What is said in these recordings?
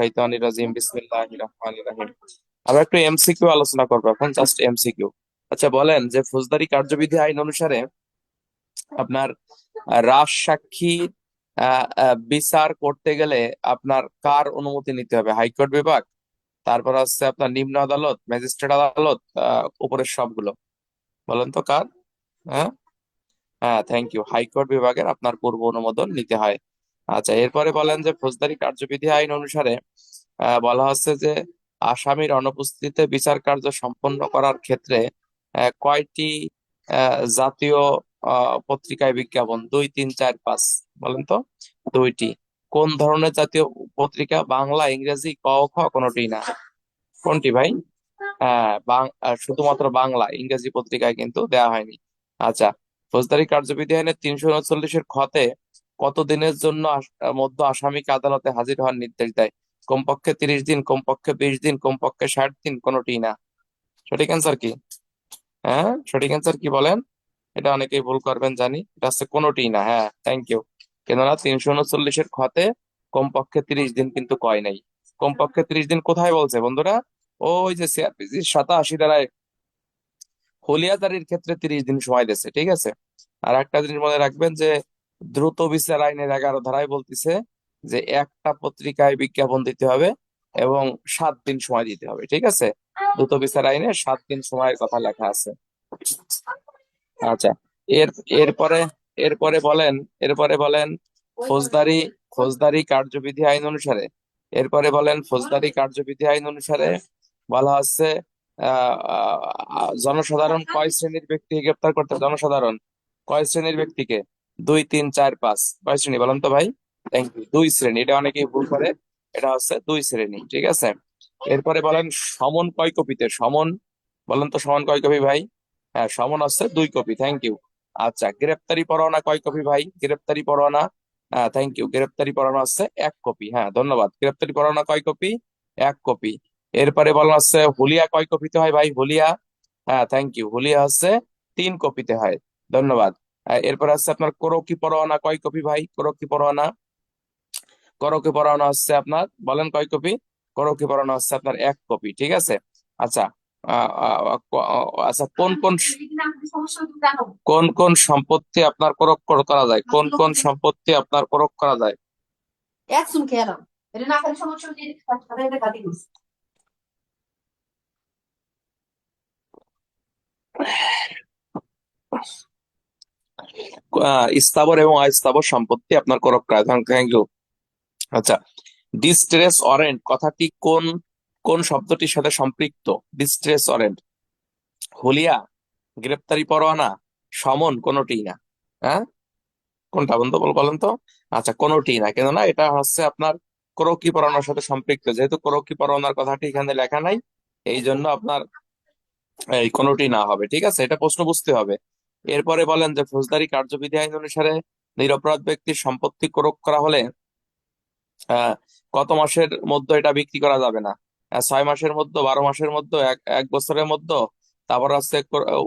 শাইতানির রাজিম, বিসমিল্লাহির আমরা একটু এমসিকিউ আলোচনা করব এখন জাস্ট এমসিকিউ। আচ্ছা বলেন যে ফৌজদারি কার্যবিধি আইন অনুসারে আপনার রাজ সাক্ষী বিচার করতে গেলে আপনার কার অনুমতি নিতে হবে? হাইকোর্ট বিভাগ, তারপর হচ্ছে আপনার নিম্ন আদালত, ম্যাজিস্ট্রেট আদালত উপরের সবগুলো। বলেন তো কার? হ্যাঁ? হ্যাঁ থ্যাংক ইউ হাইকোর্ট বিভাগের আপনার পূর্ব অনুমোদন নিতে হয়। আচ্ছা এরপরে বলেন যে ফৌজদারি কার্যবিধি আইন অনুসারে বলা হচ্ছে যে আসামির অনুপস্থিতিতে বিচার কার্য সম্পন্ন করার ক্ষেত্রে কয়টি জাতীয় পত্রিকায় বিজ্ঞাপন? দুই, তিন, চার, পাঁচ, বলেন তো। দুইটি। কোন ধরনের জাতীয় পত্রিকা? বাংলা, ইংরেজি, ক খ, কোনটি না। কোনটি ভাই? হ্যাঁ শুধুমাত্র বাংলা, ইংরেজি পত্রিকায় কিন্তু দেওয়া হয়নি। আচ্ছা ফৌজদারি কার্যবিধি আইনের তিনশো উনচল্লিশের খতে কত দিনের জন্য মধ্য আসামিকে আদালতে হাজির হওয়ার নির্দেশ দেয়? কমপক্ষে তিরিশ দিন, কমপক্ষে বিশ দিন, কমপক্ষে ষাট দিন কোনটি না। সঠিক অ্যান্সার কি? হ্যাঁ? সঠিক অ্যান্সার কি বলেন? এটা অনেকেই ভুল করবেন, জানি। এটা হচ্ছে কোনটি না হ্যাঁ থ্যাংক ইউ কেননা তিনশো উনচল্লিশের খতে কমপক্ষে তিরিশ দিন কিন্তু কয় নাই। কমপক্ষে তিরিশ দিন কোথায় বলছে বন্ধুরা? ওই যে সিআরপিসি সাতাশি ধারায় হলিয়াদারির ক্ষেত্রে তিরিশ দিন সময় দিচ্ছে ঠিক আছে? আর একটা জিনিস মনে রাখবেন যে দ্রুত বিচার আইনের এগারো ধারায় বলতেছে যে একটা পত্রিকায় বিজ্ঞাপন দিতে হবে এবং সাত দিন সময় দিতে হবে, ঠিক আছে? দ্রুত বিচার আইনে সাত দিন সময়ের কথা লেখা আছে। আচ্ছা এর, এরপরে এরপরে বলেন এরপরে বলেন, ফৌজদারি ফৌজদারি কার্যবিধি আইন অনুসারে, এরপরে বলেন, ফৌজদারি কার্যবিধি আইন অনুসারে বলা হচ্ছে জনসাধারণ কয় শ্রেণির ব্যক্তিকে গ্রেপ্তার করতে জনসাধারণ, কয় শ্রেণির ব্যক্তিকে? দুই, তিন, চার, পাঁচ। কয় শ্রেণি বলেন তো ভাই? থ্যাংক ইউ দুই শ্রেণি। এটা অনেকেই ভুল করে। এটা হচ্ছে দুই শ্রেণি, ঠিক আছে? এরপরে বলেন সমন কয় কপিতে? সমন, বলেন তো সমন কয় কপি ভাই? হ্যাঁ সমন হচ্ছে দুই কপি। থ্যাংক ইউ আচ্ছা গ্রেপ্তারি পরোয়ানা কয় কপি ভাই? গ্রেপ্তারি পরোয়ানা থ্যাংক ইউ গ্রেপ্তারি পরোয়ানা হচ্ছে এক কপি। হ্যাঁ ধন্যবাদ। গ্রেপ্তারি পরোয়ানা কয় কপি? এক কপি। এরপরে বলা হচ্ছে হুলিয়া কয় কপিতে হয় ভাই? হুলিয়া হ্যাঁ থ্যাংক ইউ হুলিয়া হচ্ছে তিন কপিতে হয়। ধন্যবাদ। এরপরে আছে আপনার করকি পরোয়ানা কয় কপি ভাই? করকি পরোয়ানা। করকি পরোয়ানা হচ্ছে আপনার বলেন কয় কপি? করকি পরোয়ানা হচ্ছে আপনার এক কপি ঠিক আছে? আচ্ছা ক- আচ্ছা কোন কোন কোন? কোন সম্পত্তি আপনার করক কর- করা যায়? কোন কোন সম্পত্তি আপনার করক করা যায়? সমস্যা হচ্ছে এটা কাটি গেছে আহ, স্থাবর এবং অস্থাবর সম্পত্তি আপনার করক থ্যাংক ইউ আচ্ছা ডিস্ট্রেস ওয়ারেন্ট কথাটি কোন কোন শব্দটির সাথে সম্পৃক্ত? ডিস্ট্রেস ওয়ারেন্ট হুলিয়া, গ্রেপ্তারি পরোয়ানা, সমন কোনটি না। হ্যাঁ? কোনটা বন্ধু বল, বলেন তো। আচ্ছা কোনটি না কেননা এটা হচ্ছে আপনার করকি পরোয়ানার সাথে সম্পৃক্ত। যেহেতু করকি পরোয়ানার কথাটি এখানে লেখা নাই এই জন্য আপনার এই কোনটি না হবে, ঠিক আছে? এটা প্রশ্ন বুঝতে হবে। এরপরে বলেন যে ফৌজদারি কার্যবিধি আইন অনুসারে নিরপরাধ ব্যক্তির সম্পত্তি ক্রোক করা হলে কত মাসের মধ্যে এটা বিক্রি করা যাবে না? ছয় মাসের মধ্যে, বারো মাসের মধ্যে, এক বছরের মধ্যে, তারপর হচ্ছে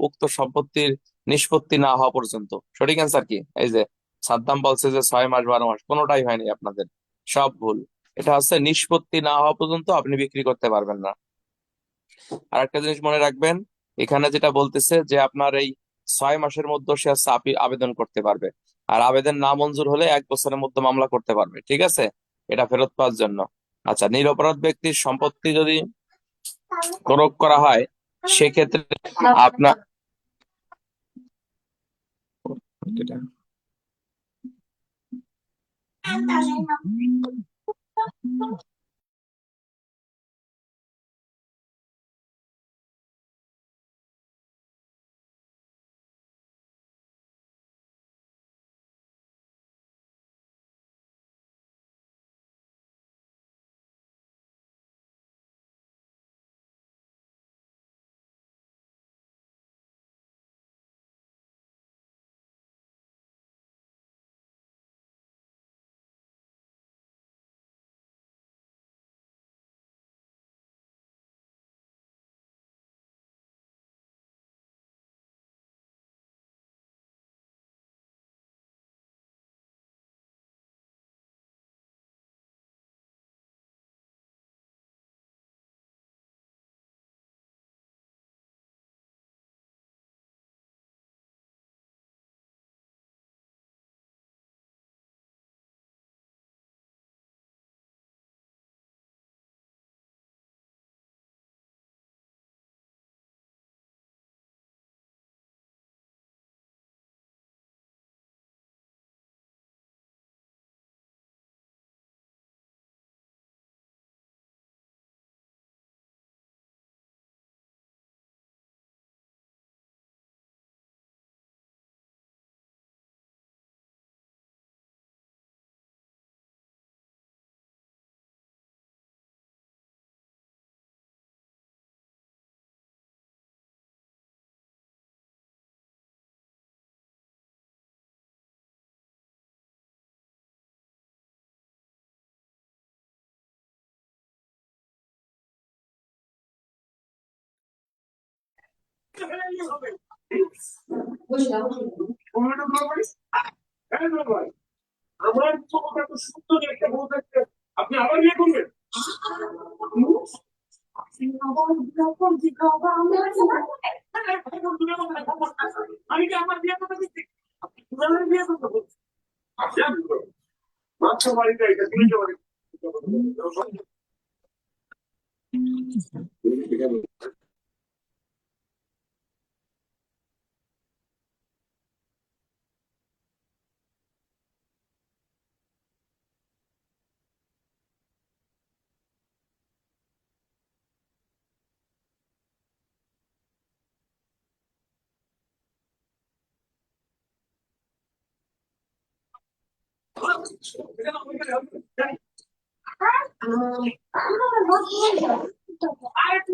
উক্ত সম্পত্তির নিষ্পত্তি না হওয়া পর্যন্ত। সঠিক অ্যান্সার কি? এই যে সাদ্দাম বলছে যে ছয় মাস, বারো মাস, কোনোটাই হয়নি আপনাদের। সব ভুল। এটা হচ্ছে নিষ্পত্তি না হওয়া পর্যন্ত আপনি বিক্রি করতে পারবেন না। আর একটা জিনিস মনে রাখবেন, এখানে যেটা বলতেছে যে আপনার এই ছয় মাসের মধ্যে সে হচ্ছে আবেদন করতে পারবে। আর আবেদন না মঞ্জুর হলে এক বছরের মধ্যে মামলা করতে পারবে, ঠিক আছে? এটা ফেরত পাওয়ার জন্য। আচ্ছা নিরপরাধ ব্যক্তির সম্পত্তি যদি ক্রোক করা হয়, সেক্ষেত্রে আপনার আমার সুন্দর একটা বউ আপনি আবার আমি কি আমার বিয়ে করতে দিচ্ছি বিয়ে করতে বলছি মাত্র বাড়িতে এটা তুমি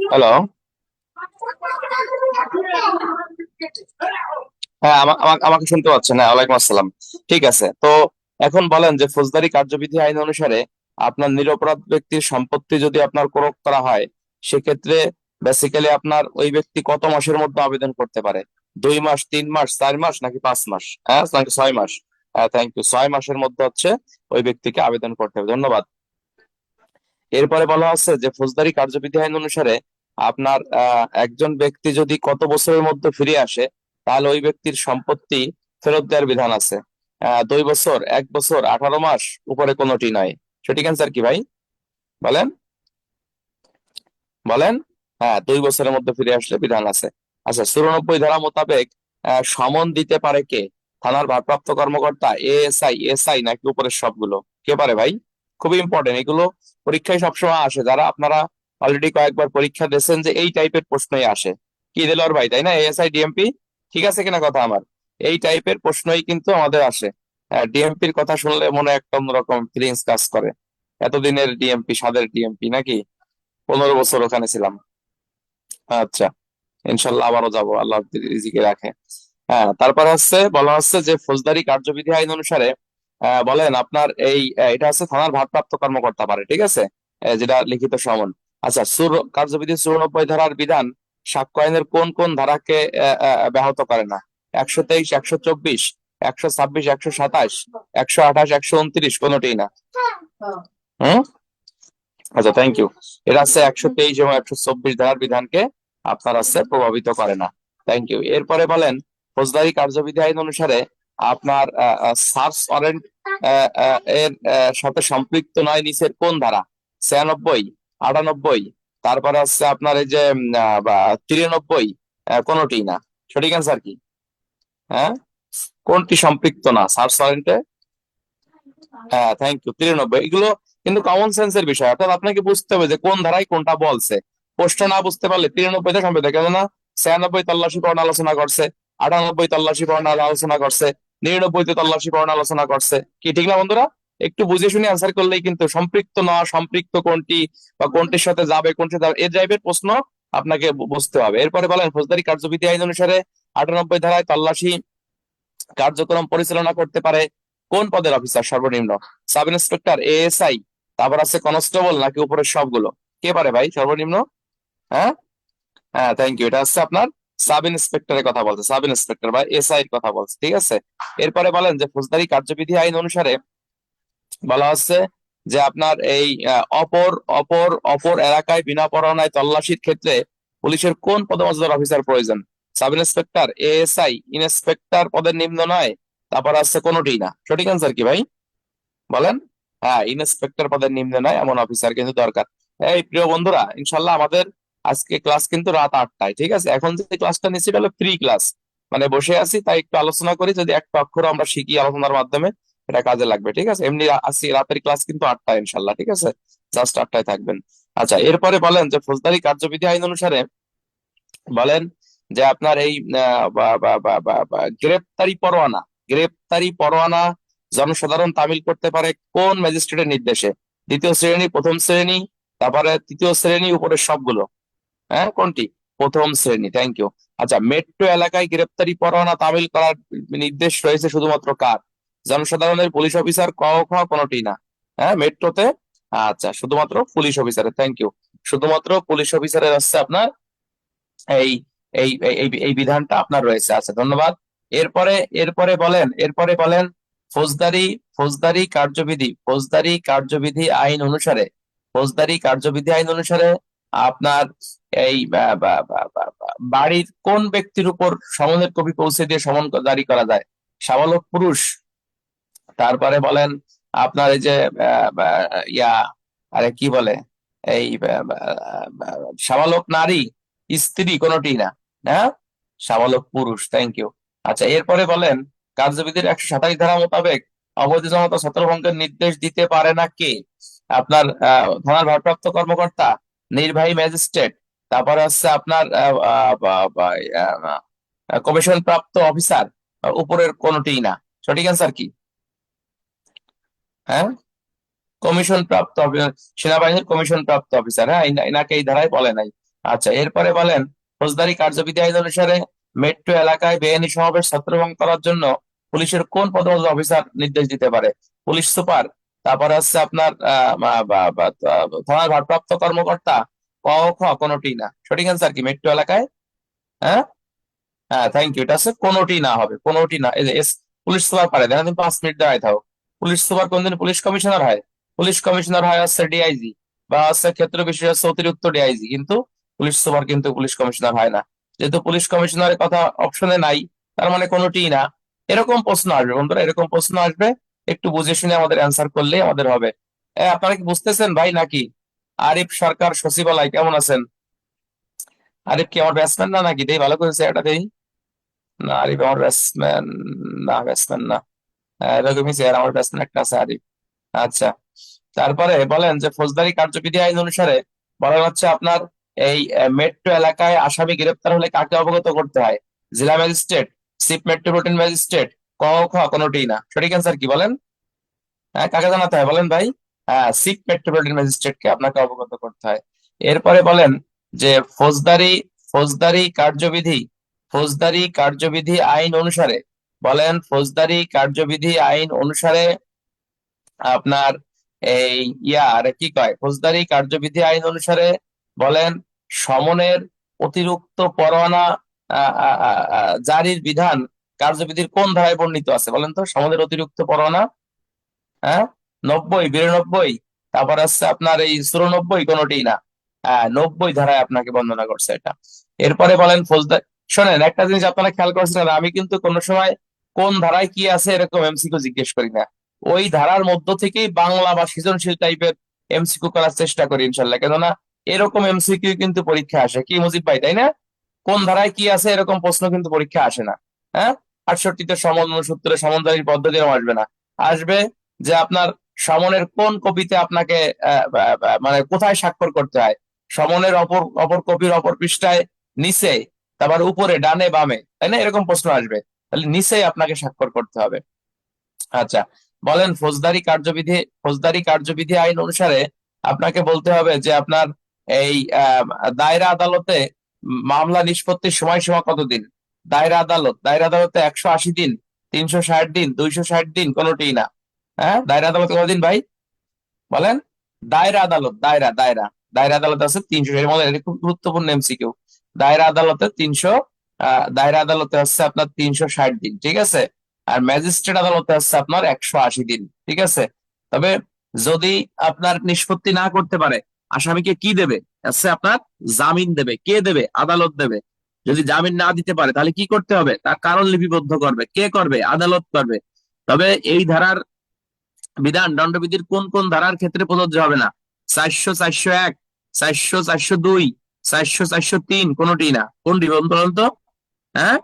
হ্যালো হ্যাঁ আমা- আমা- আমাকে শুনতে পাচ্ছেন। হ্যাঁ ওয়ালাইকুম আসসালাম। ঠিক আছে, তো এখন বলেন যে ফৌজদারি কার্যবিধি আইন অনুসারে আপনার নিরপরাধ ব্যক্তির সম্পত্তি যদি আপনার ক্রোক করা হয়, সেক্ষেত্রে বেসিক্যালি আপনার ওই ব্যক্তি কত মাসের মধ্যে আবেদন করতে পারে? দুই মাস, তিন মাস, চার মাস, নাকি পাঁচ মাস? হ্যাঁ নাকি ছয় মাস? থ্যাংক ইউ ছয় মাসের মধ্যে হচ্ছে ওই ব্যক্তিকে আবেদন করতে হবে। ধন্যবাদ। এরপরে বলা হচ্ছে যে, ফৌজদারি কার্যবিধি আইন অনুসারে আপনার একজন ব্যক্তি যদি কত বছরের মধ্যে ফিরে আসে, তাহলে ওই ব্যক্তির সম্পত্তি ফেরত দেওয়ার বিধান আছে। দুই বছর, এক বছর, আঠারো মাস উপরে কোনোটি নয়। সঠিক অ্যান্সার কি ভাই? বলেন। বলেন। হ্যাঁ দুই বছরের মধ্যে ফিরে আসলে বিধান আছে। আচ্ছা চুরানব্বই ধারা মোতাবেক সমন দিতে পারে কে? থানার ভারপ্রাপ্ত কর্মকর্তা এএসআই এসআই নাকি উপরের সবগুলো? কে পারে ভাই? খুবই ইম্পর্টেন্ট এগুলো পরীক্ষায় সবসময় আসে। যারা আপনারা অলরেডি কয়েকবার পরীক্ষা দিয়েছেন যে এই টাইপের প্রশ্নই আসে। কি দিলর ভাই, তাই না? এএসআই ডিএমপি ঠিক আছে কিনা কথা আমার? এই টাইপের প্রশ্নই কিন্তু আমাদের আসে। ডিএমপির কথা শুনলে মনে একটা অন্যরকম ফিলিংস কাজ করে। এতদিনের ডিএমপি সাদের ডিএমপি নাকি? পনেরো বছর ওখানে ছিলাম। আচ্ছা ইনশাল্লাহ আবারও যাব। আল্লাহ রিজিকে রাখে। হ্যাঁ তারপর হচ্ছে বলা হচ্ছে যে ফৌজদারি কার্যবিধি আইন অনুসারে বলেন আপনার এই এটা হচ্ছে থানার ভারপ্রাপ্ত কর্মকর্তা পারে, ঠিক আছে? যেটা লিখিত সমন। আচ্ছা সুর, কার্যবিধি চুরানব্বই ধারার বিধান সাক্ষ্য আইনের কোন কোন ধারাকে ব্যাহত করে না? একশো তেইশ, একশো চব্বিশ, একশো ছাব্বিশ, একশো সাতাশ, একশো আঠাশ, একশো উনত্রিশ, কোনোটিই না। হম? আচ্ছা থ্যাংক ইউ এটা হচ্ছে একশো তেইশ এবং একশো চব্বিশ ধারার বিধানকে আপনার হচ্ছে প্রভাবিত করে না। থ্যাংক ইউ এরপরে বলেন ফৌজদারি কার্যবিধি আইন অনুসারে আপনার সার্চ ওয়ারেন্ট এর সাথে সম্পৃক্ত নয় নিচের কোন ধারা? ছিয়ানব্বই, আটানব্বই, তারপরে হচ্ছে আপনার এই যে তিরানব্বই কোনোটি না? সঠিক অ্যান্সার কি? হ্যাঁ? কোনটি সম্পৃক্ত না? সার্চ ওয়ারেন্টে? হ্যাঁ থ্যাংক ইউ তিরানব্বই। এগুলো কিন্তু কমন সেন্সের বিষয়। অর্থাৎ আপনাকে বুঝতে হবে যে কোন ধারায় কোনটা বলছে। প্রশ্ন না বুঝতে পারলে তিরানব্বইতে সম্পৃক্ত। কেননা ছিয়ানব্বই তল্লাশি পর্ণ আলোচনা করছে। আটানব্বই তল্লাশি পর্ণ আলোচনা করছে নিরানব্বইতে তল্লাশি পর্ণ আলোচনা করছে। কি ঠিক না বন্ধুরা? একটু বুঝে শুনে আনসার করলেই কিন্তু সম্পৃক্ত না, সম্পৃক্ত কোনটি বা কোনটির সাথে যাবে কোনটি যাবে, এ টাইপের প্রশ্ন আপনাকে বুঝতে হবে। এরপরে বলেন, ফৌজদারি কার্যবিধি আইন অনুসারে আটানব্বই ধারায় তল্লাশি কার্যক্রম পরিচালনা করতে পারে কোন পদের অফিসার সর্বনিম্ন? সাব ইন্সপেক্টর এএসআই তারপর আছে কনস্টেবল নাকি উপরের সবগুলো? কে পারে ভাই? সর্বনিম্ন? হ্যাঁ? হ্যাঁ থ্যাংক ইউ এটা হচ্ছে আপনার সাব ইন্সপেক্টরের কথা বলছে, সাব ইন্সপেক্টর বা এসআই এর কথা বলছে, ঠিক আছে? এরপরে বলেন যে ফৌজদারি কার্যবিধি আইন অনুসারে বলা হচ্ছে যে আপনার এই অপর অপর অপর এলাকায় বিনা পরোয়ানায় তল্লাশির ক্ষেত্রে পুলিশের কোন পদমর্যাদার অফিসার প্রয়োজন? সাব ইন্সপেক্টর, এএসআই, ইন্সপেক্টর পদের নিম্ন নয়, তারপর আছে কোনোটি না। সঠিক অ্যান্সার কি ভাই? বলেন। হ্যাঁ ইন্সপেক্টর পদের নিম্ন নয়, এমন অফিসার কিন্তু দরকার। এই প্রিয় বন্ধুরা, ইনশাল্লাহ আমাদের আজকে ক্লাস কিন্তু রাত আটটায়, ঠিক আছে? এখন যে ক্লাসটা নিচ্ছি এটা হলো ফ্রি ক্লাস মানে বসে আছি, তাই একটু আলোচনা করি, যদি একটা অক্ষর আমরা শিখি আলোচনার মাধ্যমে, এটা কাজে লাগবে, ঠিক আছে? এমনি আজকে রাতের ক্লাস কিন্তু আটটায় ইনশাল্লাহ ঠিক আছে? জাস্ট আটটায় থাকবেন। আচ্ছা এরপরে বলেন যে ফৌজদারি কার্যবিধি আইন অনুসারে বলেন যে আপনার এই গ্রেপ্তারি পরোয়ানা গ্রেপ্তারি পরোয়ানা জনসাধারণ তামিল করতে পারে কোন ম্যাজিস্ট্রেটের নির্দেশে? দ্বিতীয় শ্রেণি, প্রথম শ্রেণি, তারপরে তৃতীয় শ্রেণি, উপরের সবগুলো। হ্যাঁ কোনটি? প্রথম শ্রেণি থ্যাংক ইউ আচ্ছা মেট্রো এলাকায় গ্রেপ্তারি পরোয়ানা তামিল করার নির্দেশ রয়েছে শুধুমাত্র কার? জনসাধারণের পুলিশ অফিসার ক কোনটি না। হ্যাঁ মেট্রোতে আচ্ছা শুধুমাত্র পুলিশ অফিসারের থ্যাংক ইউ শুধুমাত্র পুলিশ অফিসারের হচ্ছে আপনার এই- এই এই বিধানটা আপনার রয়েছে। আচ্ছা ধন্যবাদ। এরপরে এরপরে বলেন এরপরে বলেন, ফৌজদারি ফৌজদারি কার্যবিধি ফৌজদারি কার্যবিধি আইন অনুসারে, ফৌজদারি কার্যবিধি আইন অনুসারে আপনার এই বাড়ির কোন ব্যক্তির উপর সমনের কপি পৌঁছে দিয়ে সমন জারি করা যায়? সাবালক পুরুষ। তারপরে বলেন আপনার এই যে ইয়া, আরে কি বলে? এই সাবালক নারী, স্ত্রী কোনটি না হ্যাঁ সাবালক পুরুষ থ্যাংক ইউ আচ্ছা এরপরে বলেন কার্যবিধির একশো সাতাশ ধারা মোতাবেক অবৈধ জনতা ছত্রভঙ্গের নির্দেশ দিতে পারে না কে? আপনার থানার ভারপ্রাপ্ত কর্মকর্তা নির্বাহী ম্যাজিস্ট্রেট, তারপরে হচ্ছে আপনার কমিশন প্রাপ্ত অফিসার উপরের কোনটি না। সঠিক অ্যান্সার কি? হ্যাঁ? কমিশন প্রাপ্ত সেনাবাহিনীর কমিশন প্রাপ্ত অফিসার হ্যাঁ? এনাকে এই ধারায় বলে নাই। আচ্ছা এরপরে বলেন, ফৌজদারি কার্যবিধি আইন অনুসারে মেট্রো এলাকায় বেআইনি সমাবেশ ছত্রভঙ্গ করার জন্য পুলিশের কোন পদস্থ অফিসার নির্দেশ দিতে পারে? পুলিশ সুপার তারপরে হচ্ছে আপনার থানার ভারপ্রাপ্ত কর্মকর্তা, ক, খ, কোনটি না। সঠিক অ্যান্সার কি? মেট্রো এলাকায়? হ্যাঁ? হ্যাঁ থ্যাংক ইউ এটা হচ্ছে কোনটি না হবে, কোনটি না। এই যে পুলিশ সুপার পারে। দেখেন তুমি পাঁচ মিনিট দাঁড়ায় থাকো পুলিশ সুপার কোনদিন পুলিশ কমিশনার হয়। পুলিশ কমিশনার হয় হচ্ছে ডিআইজি বা হচ্ছে ক্ষেত্র বিশেষ হচ্ছে অতিরিক্ত ডিআইজি কিন্তু পুলিশ সুপার কিন্তু পুলিশ কমিশনার হয় না। যেহেতু পুলিশ কমিশনারের কথা অপশনে নাই, তার মানে কোনটিই না। এরকম প্রশ্ন আসবে বন্ধুরা, এরকম প্রশ্ন আসবে। একটু বুঝে শুনে আমাদের অ্যান্সার করলে আমাদের হবে। আপনারা কি বুঝতেছেন ভাই নাকি? আরিফ সরকার সচিবালয়, কেমন আছেন? আরিফ কি আমার ব্যাটসম্যান না নাকি? দেই, ভালো করেছে এটা দেই। না, আরিফ আমার ব্যাটসম্যান না ব্যাটসম্যান না। এরকমই চেয়ার আমার ব্যাটসম্যান একটা আছে, আরিফ। আচ্ছা তারপরে বলেন যে ফৌজদারি কার্যবিধি আইন অনুসারে বলা হচ্ছে আপনার এই মেট্রো এলাকায় আসামি গ্রেপ্তার হলে কাকে অবগত করতে হয়? জেলা ম্যাজিস্ট্রেট চিফ মেট্রোপলিটন ম্যাজিস্ট্রেট ক, খ কোনটি না। সঠিক অ্যান্সার কি বলেন? হ্যাঁ কাকে জানাতে হয়? বলেন ভাই। হ্যাঁ চিফ মেট্রোপলিটন ম্যাজিস্ট্রেটকে আপনাকে অবগত করতে হয়। এরপরে বলেন যে ফৌজদারি ফৌজদারি কার্যবিধি ফৌজদারি কার্যবিধি আইন অনুসারে, বলেন ফৌজদারি কার্যবিধি আইন অনুসারে আপনার এই ইয়া, আরে কি কয়? ফৌজদারি কার্যবিধি আইন অনুসারে, বলেন সমনের অতিরিক্ত পরোয়ানা জারির বিধান কার্যবিধির কোন ধারায় বর্ণিত আছে বলেন তো? সমাজের অতিরিক্ত পরোয়ানা হ্যাঁ? নব্বই, বিরানব্বই, তারপর আছে আপনার এই চুরানব্বই কোনটি না। হ্যাঁ নব্বই ধারায় আপনাকে বর্ণনা করছে এটা। এরপরে বলেন ফৌজদারি শোনেন, একটা জিনিস আপনারা খেয়াল করছেন, আমি কিন্তু কোনো সময় কোন ধারায় কি আছে এরকম এমসিকিউ জিজ্ঞেস করি না। ওই ধারার মধ্য থেকেই বাংলা বা সৃজনশীল টাইপের এমসিকিউ করার চেষ্টা করি ইনশাল্লাহ কেননা এরকম এমসিকিউ কিন্তু পরীক্ষা আসে। কি মুজিব ভাই, তাই না? কোন ধারায় কি আছে এরকম প্রশ্ন কিন্তু পরীক্ষা আসে না। হ্যাঁ? আটষট্টিতে সমন সূত্রে সমনজারির পদ্ধতি আসবে না। আসবে যে আপনার সমনের কোন কপিতে আপনাকে মানে কোথায় স্বাক্ষর করতে হয়? সমনের অপর অপর কপির অপর পৃষ্ঠায় নিচে, তারপর উপরে, ডানে, বামে, তাই না? এরকম প্রশ্ন আসবে। তাহলে নিচেই আপনাকে স্বাক্ষর করতে হবে। আচ্ছা বলেন ফৌজদারি কার্যবিধি ফৌজদারি কার্যবিধি আইন অনুসারে আপনাকে বলতে হবে যে আপনার এই দায়রা আদালতে মামলা নিষ্পত্তির সময়সীমা কতদিন? দায়রা আদালত। দায়রা আদালতে একশো আশি দিন, তিনশো ষাট দিন, দুইশো ষাট দিন কোনোটিই না। হ্যাঁ? দায়রা আদালতে কতদিন ভাই? বলেন। দায়রা আদালত, দায়রা দায়রা। দায়রা আদালত আছে তিনশো খুব গুরুত্বপূর্ণ এমসিকিউ দায়রা আদালতে তিনশো দায়রা আদালতে হচ্ছে আপনার তিনশো ষাট দিন, ঠিক আছে? আর ম্যাজিস্ট্রেট আদালতে হচ্ছে আপনার একশো আশি দিন, ঠিক আছে? তবে যদি আপনার নিষ্পত্তি না করতে পারে, আসামিকে কি দেবে? হচ্ছে আপনার জামিন দেবে। কে দেবে? আদালত দেবে। যদি জামিন না দিতে পারে, তাহলে কি করতে হবে? তার কারণ লিপিবদ্ধ করবে। কে করবে? আদালত করবে। তবে এই ধারার বিধান, দণ্ডবিধির কোন কোন ধারার ক্ষেত্রে প্রযোজ্য হবে না? চারশো চারশো এক, চারশো চারশো দুই, চারশো চারশো তিন, কোনটি না। কোনটি বলুন হ্যাঁ?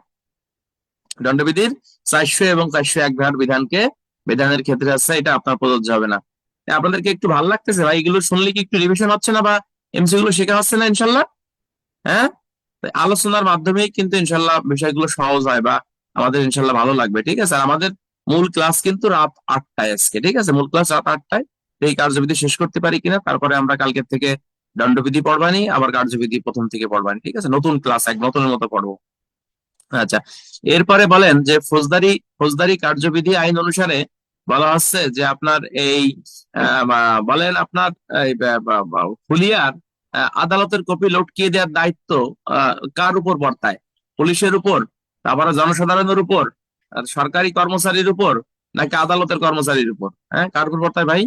দণ্ডবিধির চারশো এবং চারশো এক ধারার বিধানকে, বিধানের ক্ষেত্রে আছে, এটা আপনার প্রযোজ্য হবে না। আপনাদেরকে একটু ভালো লাগতেছে ভাই, এগুলো শুনলে কি একটু রিভিশন হচ্ছে না বা এমসি গুলো শেখা হচ্ছে না ইনশাল্লাহ? হ্যাঁ? আলোচনার মাধ্যমে কিন্তু ইনশাল্লাহ বিষয়গুলো সহজ হয় বা আমাদের ইনশাল্লাহ ভালো লাগবে, ঠিক আছে? আর আমাদের মূল ক্লাস কিন্তু রাত আটটায় আজকে, ঠিক আছে? মূল ক্লাস রাত আটটায়। এই কার্যবিধি শেষ করতে পারি কিনা? তারপরে আমরা কালকের থেকে দণ্ডবিধি পড়বানি, আবার কার্যবিধি প্রথম থেকে পড়বানি, ঠিক আছে? নতুন ক্লাস, এক নতুনের মতো পড়ব। আচ্ছা এরপরে বলেন যে ফৌজদারি ফৌজদারি কার্যবিধি আইন অনুসারে বলা হচ্ছে যে আপনার এই বলেন আপনার এই আদালতের কপি লটকিয়ে দেওয়ার দায়িত্ব কার উপর বর্তায়? পুলিশের উপর? তারপরে জনসাধারণের উপর? সরকারি কর্মচারীর উপর? নাকি আদালতের কর্মচারীর উপর? হ্যাঁ কার উপর বর্তায় ভাই?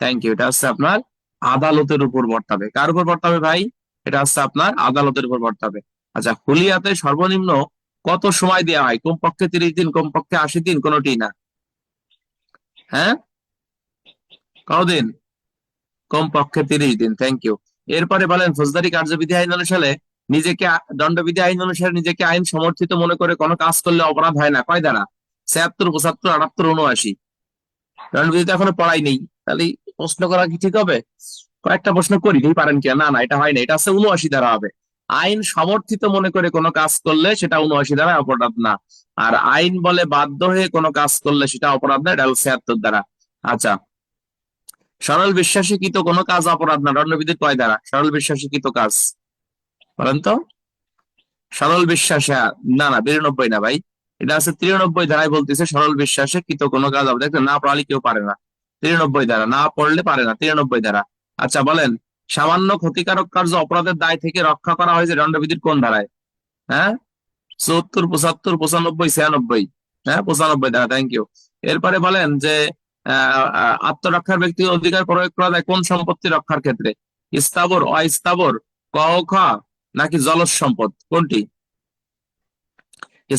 থ্যাংক ইউ এটা হচ্ছে আপনার আদালতের উপর বর্তাবে। কার উপর বর্তাবে ভাই? এটা হচ্ছে আপনার আদালতের উপর বর্তাবে। আচ্ছা হুলিয়াতে সর্বনিম্ন কত সময় দেওয়া হয়? কমপক্ষে তিরিশ দিন, কমপক্ষে আশি দিন, কোনোটি না। হ্যাঁ? কতদিন কমপক্ষে তিরিশ দিন। থ্যাংক ইউ এরপরে বলেন, ফৌজদারি কার্যবিধি আইন অনুসারে নিজেকে দণ্ডবিধি আইন অনুসারে নিজেকে আইন সমর্থিত মনে করে কোনো কাজ করলে অপরাধ হয় না। কয় দ্বারা? ছিয়াত্তর, পঁচাত্তর, আটাত্তর উনআশি দণ্ডবিধি তো এখনও পড়াই নেই। তাহলে প্রশ্ন করা কি ঠিক হবে? কয়েকটা প্রশ্ন করি নেই পারেন কি না না, এটা হয় না। এটা আছে উনআশি দ্বারা হবে। আইন সমর্থিত মনে করে কোনো কাজ করলে সেটা উনআশি দ্বারা অপরাধ না। আর আইন বলে বাধ্য হয়ে কোনো কাজ করলে সেটা অপরাধ না, এটা হলো ছিয়াত্তর দ্বারা। আচ্ছা সরল বিশ্বাসীকৃত কোনো কাজ অপরাধ না। দণ্ডবিধির কয় দ্বারা? সরল বিশ্বাসীকৃত কাজ। বলেন তো। সরল বিশ্বাস হ্যাঁ, না না বিরানব্বই না ভাই। এটা আছে তিরানব্বই ধারায় বলতেছে সরল বিশ্বাসে কৃত কোনো কাজ দেখবেন না পড়ালে কেউ পারে না। তিরানব্বই ধারা না পড়লে পারে না। তিরানব্বই ধারা আচ্ছা বলেন সামান্য ক্ষতিকারক কার্য অপরাধের দায় থেকে রক্ষা করা হয়েছে দণ্ডবিধির কোন ধারায়? হ্যাঁ? চুয়াত্তর পঁচাত্তর পঁচানব্বই ছিয়ানব্বই। হ্যাঁ পঁচানব্বই ধারা থ্যাংক ইউ এরপরে বলেন যে আত্মরক্ষার ব্যক্তিগত অধিকার প্রয়োগ করা যায় কোন সম্পত্তি রক্ষার ক্ষেত্রে? স্থাবর, অস্থাবর ক খ, নাকি জলজ সম্পদ? কোনটি?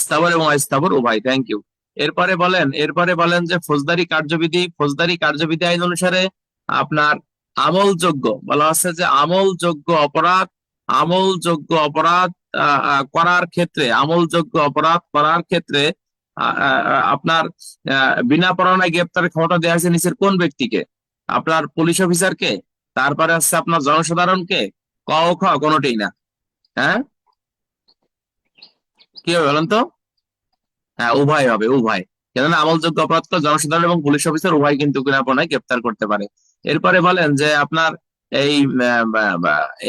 স্থাবর এবং অস্থাবর, উভয়। থ্যাংক ইউ এরপরে বলেন এরপরে বলেন যে ফৌজদারি কার্যবিধি ফৌজদারি কার্যবিধি আইন অনুসারে আপনার আমলযোগ্য, বলা হচ্ছে যে আমলযোগ্য অপরাধ আমলযোগ্য অপরাধ করার ক্ষেত্রে, আমলযোগ্য অপরাধ করার ক্ষেত্রে আপনার বিনা পরোয়ানায় গ্রেপ্তারের ক্ষমতা দেওয়া হয়েছে নিচের কোন ব্যক্তিকে? আপনার পুলিশ অফিসারকে তারপরে হচ্ছে আপনার জনসাধারণকে? ক খ, কোনোটিই না। হ্যাঁ? কি হবে বলেন তো? হ্যাঁ উভয় হবে, উভয়। কেননা আমলযোগ্য অপরাধ জনসাধারণ এবং পুলিশ অফিসার উভয় কিন্তু বিনাপনায় গ্রেপ্তার করতে পারে। এরপরে বলেন যে আপনার এই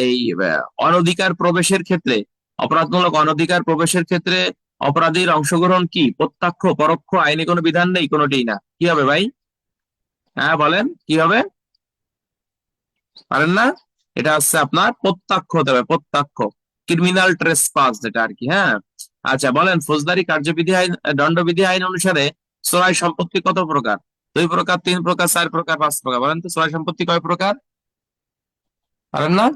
এই অনধিকার প্রবেশের ক্ষেত্রে, অপরাধমূলক অনধিকার প্রবেশের ক্ষেত্রে অপরাধীর অংশগ্রহণ কি? প্রত্যক্ষ, পরোক্ষ, আইনে কোনো বিধান নেই? কোনোটিই না। কি হবে ভাই? হ্যাঁ বলেন। কি হবে? পারেন না? এটা হচ্ছে আপনার প্রত্যক্ষ হতে হবে, প্রত্যক্ষ। ক্রিমিনাল ট্রেসপাস যেটা আর কি হ্যাঁ? আচ্ছা বলেন, ফৌজদারি, কার্যবিধি আইন, দণ্ডবিধি আইন অনুসারে চোরাই সম্পত্তি কত প্রকার? দুই প্রকার, তিন প্রকার, চার প্রকার, পাঁচ প্রকার। বলেন তো চোরাই সম্পত্তি কয় প্রকার? পারেন না?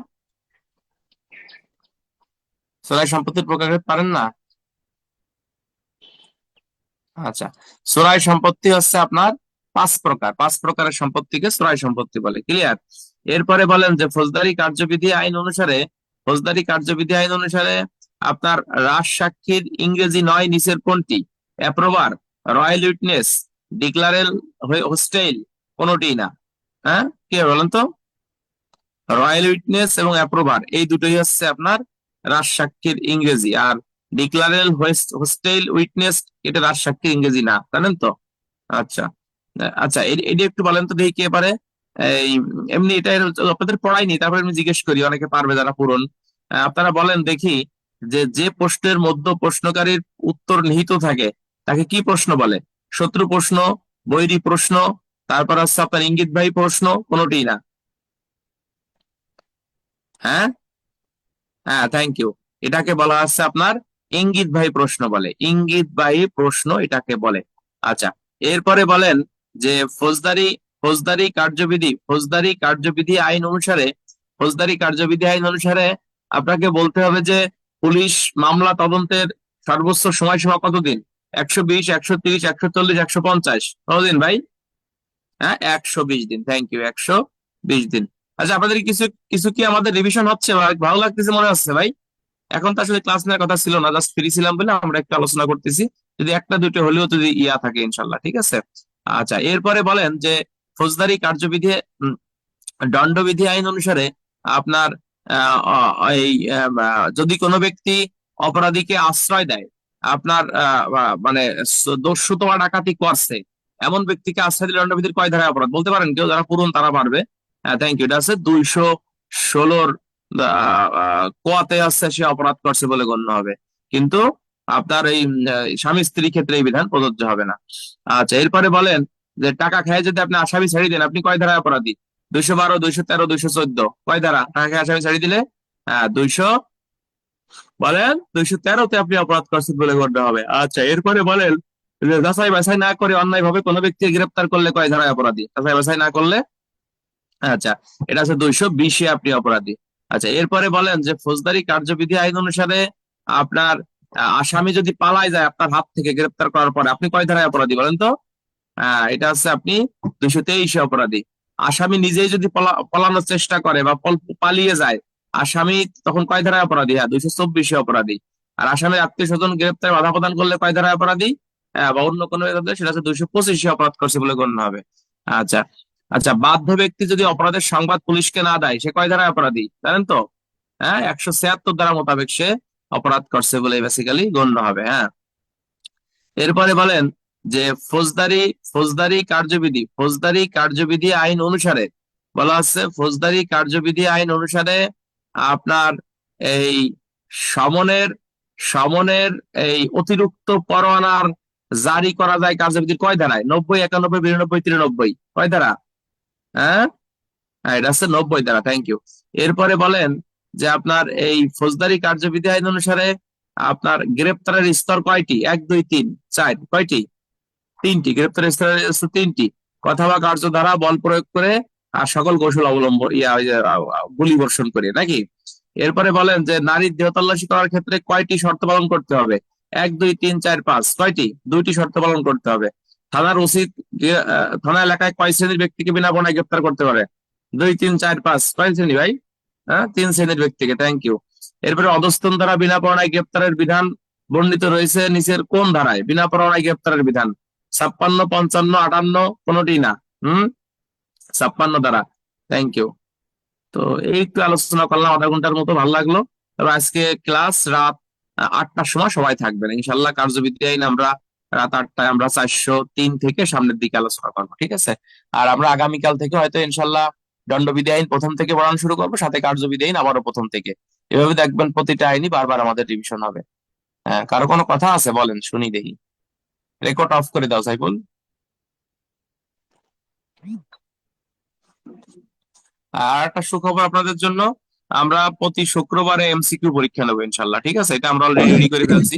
চোরাই সম্পত্তির প্রকার পারেন না? আচ্ছা সরাই সম্পত্তি হচ্ছে আপনার পাঁচ প্রকার, পাঁচ প্রকারের সম্পত্তিকে সরাই সম্পত্তি বলে ক্লিয়ার এরপরে বলেন যে ফৌজদারি কার্যবিধি আইন অনুসারে, ফৌজদারি কার্যবিধি আইন অনুসারে আপনার রাজ সাক্ষীর ইংরেজি নয় নিচের কোনটি? Approver royal witness declared hostile কোনোটি না। হ্যাঁ কি বলেন তো? রয়্যাল উইটনেস এবং অ্যাপ্রোভার এই দুটোই হচ্ছে আপনার রাজ সাক্ষীর ইংরেজি। আর ডিক্লারেল হোস্টেল উইটনেস এটা রাজ সাক্ষীর ইংরেজি না, জানেন তো? আচ্ছা আচ্ছা এটা একটু বলেন তো দেখি কে পারে এই, এমনি এটা আপনাদের পড়াইনি, তারপরে আমি জিজ্ঞেস করি, অনেকে পারবে যারা পূরণ আপনারা বলেন দেখি যে যে প্রশ্নের মধ্যে প্রশ্নকারীর উত্তর নিহিত থাকে, তাকে কি প্রশ্ন বলে? শত্রু প্রশ্ন, বৈরী প্রশ্ন, তারপর হচ্ছে আপনার ইঙ্গিত ইঙ্গিতবাহী প্রশ্ন, কোনোটিই না। হ্যাঁ? হ্যাঁ থ্যাংক ইউ এটাকে বলা হচ্ছে আপনার ইঙ্গিতবাহী প্রশ্ন বলে, ইঙ্গিত ভাই প্রশ্ন এটাকে বলে। আচ্ছা এরপরে বলেন যে ফৌজদারি ফৌজদারি কার্যবিধি ফৌজদারি কার্যবিধি আইন অনুসারে, ফৌজদারি কার্যবিধি আইন অনুসারে আপনাকে বলতে হবে যে পুলিশ মামলা তদন্তের সর্বোচ্চ সময়সীমা কতদিন? একশো বিশ, একশো তিরিশ, একশো চল্লিশ, একশো পঞ্চাশ। কতদিন ভাই? হ্যাঁ একশো বিশ দিন। থ্যাংক ইউ একশো বিশ দিন। আচ্ছা আপনাদের কিছু কিছু কি আমাদের রিভিশন হচ্ছে? ভাই? ভালো লাগতেছে মনে হচ্ছে ভাই? এখন তো আসলে ক্লাস নেওয়ার কথা ছিল না জাস্ট ফ্রি ছিলাম বলে আমরা একটু আলোচনা করতেছি। যদি একটা, দুটো হলেও যদি ইয়া থাকে ইনশাল্লাহ ঠিক আছে? আচ্ছা এরপরে বলেন যে ফৌজদারি কার্যবিধি দণ্ডবিধি আইন অনুসারে আপনার এই যদি কোনো ব্যক্তি অপরাধীকে আশ্রয় দেয়, আপনার মানে দস্যুত বা ডাকাতি করছে, এমন ব্যক্তিকে আশ্রয় দিলে দণ্ডবিধির কয় ধারায় অপরাধ? বলতে পারেন কেউ, যারা পুরন তারা পারবে। থ্যাংক ইউ এটা আছে দুইশো ষোলোর কোয়াতে আছে সে অপরাধ করছে বলে গণ্য হবে। কিন্তু আপনার এই স্বামী স্ত্রী ক্ষেত্রে এই বিধান প্রযোজ্য হবে না। আচ্ছা এরপরে বলেন যে টাকা খেয়ে যদি আপনি আসামি ছেড়ে দেন, আপনি কয় ধারায় অপরাধী? দুইশো বারো, দুইশো তেরো, দুইশো চোদ্দ। কয় ধারা? তাকে আসামি ছাড়িয়ে দিলে? হ্যাঁ দুইশো, বলেন দুইশো তেরোতে আপনি অপরাধ করছেন বলে গণ্য হবে। আচ্ছা এরপরে বলেন যাচাই বাছাই না করে অন্যায় ভাবে কোনো ব্যক্তি গ্রেপ্তার করলে কয় ধারায় অপরাধী? যাচাই বাছাই না করলে? আচ্ছা এটা হচ্ছে দুইশো বিশে আপনি অপরাধী। আচ্ছা এরপরে বলেন যে ফৌজদারি কার্যবিধি আইন অনুসারে আপনার আসামি যদি পালায় যায় আপনার হাত থেকে গ্রেপ্তার করার পরে, আপনি কয় ধারায় অপরাধী বলেন তো? এটা হচ্ছে আপনি দুইশো তেইশে অপরাধী। আসামি নিজেই যদি পলা- পলানোর চেষ্টা করে বা পল- পালিয়ে যায়, আসামি তখন কয় ধারায় অপরাধী? হ্যাঁ দুইশো চব্বিশে অপরাধী। আর আসামির আত্মীয় স্বজন গ্রেপ্তার বাধা প্রদান করলে কয় ধারায় অপরাধী? হ্যাঁ বা অন্য কোনো সেটা হচ্ছে দুইশো পঁচিশে অপরাধ করছে বলে গণ্য হবে। আচ্ছা আচ্ছা বাধ্য ব্যক্তি যদি অপরাধের সংবাদ পুলিশকে না দেয়, সে কয় ধারায় অপরাধী? জানেন তো? হ্যাঁ একশো ছিয়াত্তর ধারা মোতাবেক সে অপরাধ করছে বলে বেসিক্যালি গণ্য হবে হ্যাঁ? এরপরে বলেন যে ফৌজদারি ফৌজদারি কার্যবিধি ফৌজদারি কার্যবিধি আইন অনুসারে, বলা হচ্ছে ফৌজদারি কার্যবিধি আইন অনুসারে আপনার এই সমনের সমনের এই অতিরিক্ত পরোয়ানার জারি করা যায় কার্যবিধির কয় ধারায় নব্বই, একানব্বই, বিরানব্বই, তিরানব্বই, কয় ধারা হ্যাঁ? হ্যাঁ, নব্বই ধারা থ্যাংক ইউ এরপরে বলেন যে আপনার এই ফৌজদারি কার্যবিধি আইন অনুসারে আপনার গ্রেপ্তারের স্তর কয়টি? এক দুই তিন চার কয়টি? তিনটি। গ্রেপ্তারের স্তর তিনটি। কথা বা কার্য দ্বারা বল প্রয়োগ করে আর সকল কৌশল অবলম্বন ইয়া গুলি বর্ষণ করে নাকি? এরপরে বলেন যে নারীর দেহ তল্লাশি করার ক্ষেত্রে কয়টি শর্ত পালন করতে হবে? এক দুই তিন চার পাঁচ কয়টি? দুইটি শর্ত পালন করতে হবে। থানার উচিত থানা এলাকায় কয় শ্রেণির ব্যক্তিকে বিনা বনায় গ্রেপ্তার করতে পারে? দুই, তিন, চার, পাঁচ। কয় শ্রেণি ভাই? হ্যাঁ তিন শ্রেণির ব্যক্তিকে। থ্যাংক ইউ এরপরে অধস্তন দ্বারা বিনা পরোয়ানায় গ্রেপ্তারের বিধান বর্ণিত রয়েছে নিচের কোন ধারায়? বিনা পরোয়ানায় গ্রেপ্তারের বিধান। ছাপ্পান্ন, পঞ্চান্ন, আটান্ন, কোনটি না। হম? ছাপ্পান্ন দ্বারা থ্যাংক ইউ তো এই একটু আলোচনা করলাম, আধা ঘণ্টার মতো, ভালো লাগল। তবে আজকে ক্লাস রাত আটটার সময় সবাই থাকবেন। ইনশাল্লাহ কার্যবিধি আইন আমরা রাত আটটায় আমরা চারশো তিন থেকে সামনের দিকে আলোচনা করব, ঠিক আছে? আর আমরা আগামীকাল থেকে হয়তো ইনশাল্লাহ দণ্ডবিধি আইন প্রথম থেকে পড়ানো শুরু করব, সাথে কার্যবিধি আইন আবারও প্রথম থেকে। এভাবে দেখবেন প্রতিটা আইনই বারবার আমাদের রিভিশন হবে। হ্যাঁ কারও কোনো কথা আছে বলেন, শুনি দেখি। রেকর্ড অফ করে দাও, সাইফুল। আর একটা সুখবর আপনাদের জন্য, আমরা প্রতি শুক্রবারে এমসিকিউ পরীক্ষা নেব ইনশাল্লাহ, ঠিক আছে? এটা আমরা অলরেডি রেডি করে ফেলছি।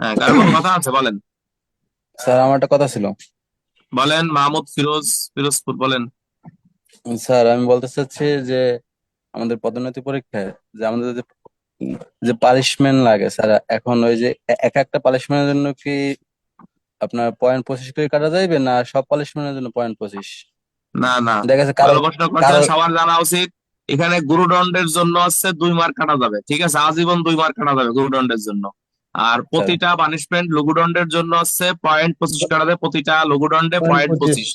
হ্যাঁ কারও কোনো কথা আছে বলেন? স্যার আমার একটা কথা ছিল। বলেন মাহমুদ ফিরোজ ফিরোজপুর বলেন। স্যার আমি বলতে চাচ্ছি যে আমাদের পদোন্নতি পরীক্ষায় যে আমাদের যে যে পানিশমেন্ট লাগে স্যার এখন ওই যে এক একটা পানিশমেন্টের জন্য কি আপনার পয়েন্ট পঁচিশ করে কাটা যাইবে না সব পানিশমেন্টের জন্য পয়েন্ট পঁচিশ? না না। দেখা গেছে কারও প্রশ্ন করছেন সবার জানা উচিত। এখানে গুরুদণ্ডের জন্য হচ্ছে দুই মার্ক কাটা যাবে। ঠিক আছে? আজীবন দুই মার্ক কাটা যাবে গুরুদণ্ডের জন্য। আর প্রতিটা পানিশমেন্ট লঘুদণ্ডের জন্য হচ্ছে পয়েন্ট পঁচিশ কাটা যাবে প্রতিটা লঘুদণ্ডে পয়েন্ট পঁচিশ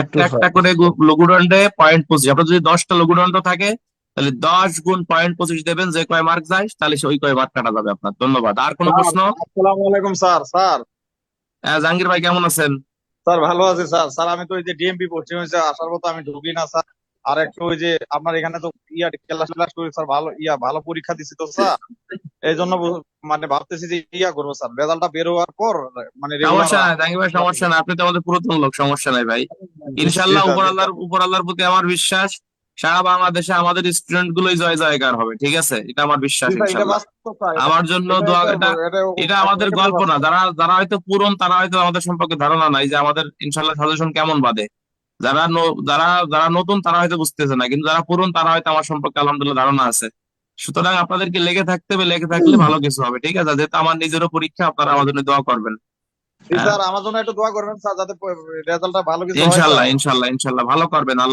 একটা একটা করে লঘুদণ্ডে পয়েন্ট পঁচিশ। আপনার যদি দশটা লঘুদণ্ড থাকে তাহলে দশ গুণ পয়েন্ট পঁচিশ দেবেন যে কয় মার্ক যায় তাহলে সে ওই কয় মার্ক কাটা যাবে আপনার। ধন্যবাদ। আর কোনো প্রশ্ন? আসসালামু আলাইকুম স্যার স্যার। আহ, জাহাঙ্গীর ভাই কেমন আছেন? স্যার ভালো আছি স্যার। স্যার আমি তো ওই যে ডিএমপি পশ্চিম হয়েছে আসার মতো আমি ঢুকি না স্যার। আর একটু ওই যে আপনার এখানে তো ইয়া ক্লাস ক্লাস করি স্যার ভালো ইয়া ভালো পরীক্ষা দিছি তো স্যার। এই জন্য মানে ভাবতেছি যে ইয়া করব স্যার। রেজাল্টটা বের হওয়ার পর মানে সমস্যা নাই জাহাঙ্গীর ভাই সমস্যা নাই। আপনি তো আমাদের পুরাতন লোক সমস্যা নাই ভাই। আছে। উপর আল্লাহর উপর আল্লাহর প্রতি আমার বিশ্বাস সারা বাংলাদেশে আমাদের স্টুডেন্ট গুলোই জয় জয়কার হবে ঠিক আছে? এটা আমার বিশ্বাস আমার জন্য দোয়া এটা- এটা আমাদের গল্প না। যারা যারা হয়তো পুরন তারা হয়তো আমাদের সম্পর্কে ধারণা নাই যে আমাদের ইনশাল্লাহ সাজেশন কেমন বাদে। যারা যারা যারা নতুন তারা হয়তো বুঝতেছে না কিন্তু যারা পুরন তারা হয়তো আমার সম্পর্কে আলহামদুলিল্লাহ ধারণা আছে। সুতরাং আপনাদেরকে লেগে থাকতে হবে লেগে থাকলে ভালো কিছু হবে ঠিক আছে? যেহেতু আমার নিজেরও পরীক্ষা আপনারা আমার জন্য দোয়া করবেন। স্যার আমার জন্য একটু দোয়া করবেন স্যার যাতে রেজাল্টটা ভালো কিছু হয় স্যার। ইনশাল্লাহ ইনশাল্লাহ ইনশাল্লাহ ভালো করবেন আল্লাহ